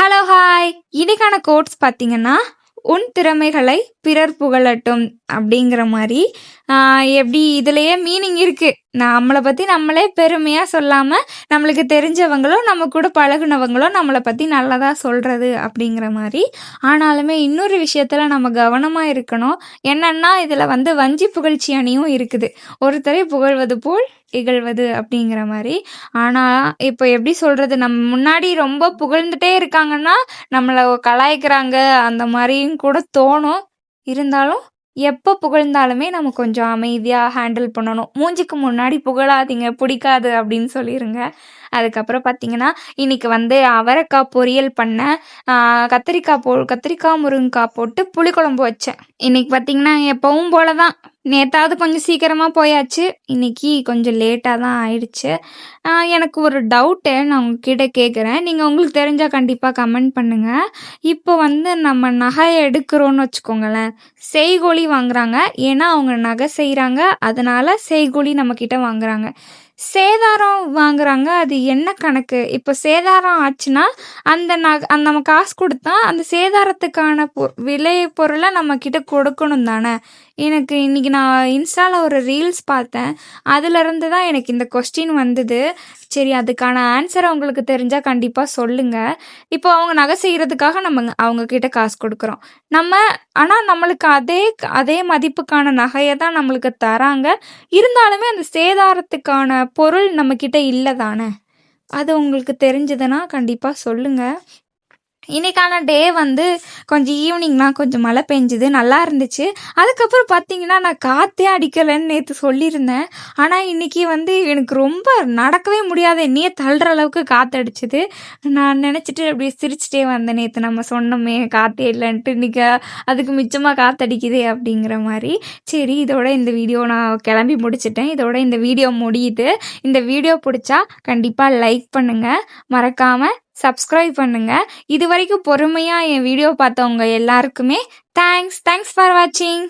Hello hi இன்னைக்கான quotes பார்த்தீங்கன்னா உன் திறமைகளை பிறர் புகழட்டும் அப்படிங்கிற மாதிரி எப்படி இதுலயே மீனிங் இருக்கு. நம்மளை பத்தி நம்மளே பெருமையா சொல்லாம நம்மளுக்கு தெரிஞ்சவங்களோ நம்ம கூட பழகுனவங்களோ நம்மளை பத்தி நல்லதா சொல்றது அப்படிங்கிற மாதிரி. ஆனாலுமே இன்னொரு விஷயத்துல நம்ம கவனமா இருக்கணும். என்னன்னா இதுல வந்து வஞ்சி புகழ்ச்சி அணியும் இருக்குது. ஒருத்தரை புகழ்வது போல் இகழ்வது அப்படிங்கிற மாதிரி. ஆனால் இப்போ எப்படி சொல்றது? நம்ம முன்னாடி ரொம்ப புகழ்ந்துட்டே இருக்காங்கன்னா நம்மளை கலாய்க்கிறாங்க அந்த மாதிரியும் கூட தோணும். இருந்தாலும் எப்போ புகழ்ந்தாலுமே நம்ம கொஞ்சம் அமைதியாக ஹேண்டில் பண்ணணும். மூஞ்சிக்கு முன்னாடி புகழாதீங்க பிடிக்காது அப்படின்னு சொல்லிடுங்க அதுக்கப்புறம் பார்த்தீங்கன்னா இன்னைக்கு வந்து அவரைக்காய் பொரியல் பண்ணேன் கத்திரிக்காய் போ கத்திரிக்காய் முருங்கைக்காய் போட்டு புளிக்குழம்பு வச்சேன். இன்னைக்கு பார்த்தீங்கன்னா எப்பவும் போல தான் நேத்தாவது கொஞ்சம் சீக்கிரமாக போயாச்சு. இன்னைக்கு கொஞ்சம் லேட்டாக தான் ஆயிடுச்சு. எனக்கு ஒரு டவுட்டு நான் உங்ககிட்ட கேட்குறேன் நீங்கள் உங்களுக்கு தெரிஞ்சால் கண்டிப்பாக கமெண்ட் பண்ணுங்கள் இப்போ வந்து நம்ம நகை எடுக்கிறோன்னு வச்சுக்கோங்களேன். செய்கோழி வாங்குறாங்க. ஏன்னா அவங்க நகை செய்கிறாங்க அதனால செய்கோழி நம்மக்கிட்ட வாங்குறாங்க. சேதாரம் வாங்குறாங்க. அது என்ன கணக்கு? இப்போ சேதாரம் ஆச்சுன்னா அந்த நக அந்த நம்ம காசு கொடுத்தா அந்த சேதாரத்துக்கான பொ விலை பொருளை நம்மக்கிட்ட கொடுக்கணும் தானே. எனக்கு இன்னைக்கு நான் இன்ஸ்டாவில் ஒரு ரீல்ஸ் பார்த்தேன். அதுலேருந்து தான் எனக்கு இந்த கொஸ்டின் வந்தது. சரி அதுக்கான ஆன்சரை உங்களுக்கு தெரிஞ்சால் கண்டிப்பாக சொல்லுங்கள் இப்போ அவங்க நகை செய்கிறதுக்காக நம்ம அவங்கக்கிட்ட காசு கொடுக்குறோம். நம்ம ஆனால் நம்மளுக்கு அதே அதே மதிப்புக்கான நகையை தான் நம்மளுக்கு தராங்க. இருந்தாலுமே அந்த சேதாரத்துக்கான பொருள் நம்மக்கிட்ட இல்லை தானே? அது உங்களுக்கு தெரிஞ்சதுன்னா கண்டிப்பாக சொல்லுங்கள் இன்றைக்கான டே வந்து கொஞ்சம் ஈவினிங்னா கொஞ்சம் மழை பெஞ்சுது நல்லா இருந்துச்சு. அதுக்கப்புறம் பார்த்தீங்கன்னா நான் காற்றே அடிக்கலைன்னு நேற்று சொல்லியிருந்தேன். ஆனால் இன்னைக்கு வந்து எனக்கு ரொம்ப நடக்கவே முடியாத. என்னையே தள்ளுற அளவுக்கு காற்று அடிச்சுது நான் நினச்சிட்டு அப்படியே சிரிச்சிட்டே வந்தேன். நேற்று நம்ம சொன்னோமே காற்றே இல்லைன்ட்டு. இன்னைக்கு அதுக்கு மிச்சமாக காற்றடிக்குதே அப்படிங்கிற மாதிரி. சரி இதோட இந்த வீடியோ நான் கிளம்பி முடிச்சிட்டேன். இதோட இந்த வீடியோ முடியுது. இந்த வீடியோ பிடிச்சா கண்டிப்பாக லைக் பண்ணுங்கள் மறக்காமல் சப்ஸ்கிரைப் பண்ணுங்கள் இது வரைக்கும் பொறுமையாக என் வீடியோ பார்த்தவங்க எல்லாருக்குமே தேங்க்ஸ் தேங்க்ஸ் ஃபார் வாட்சிங்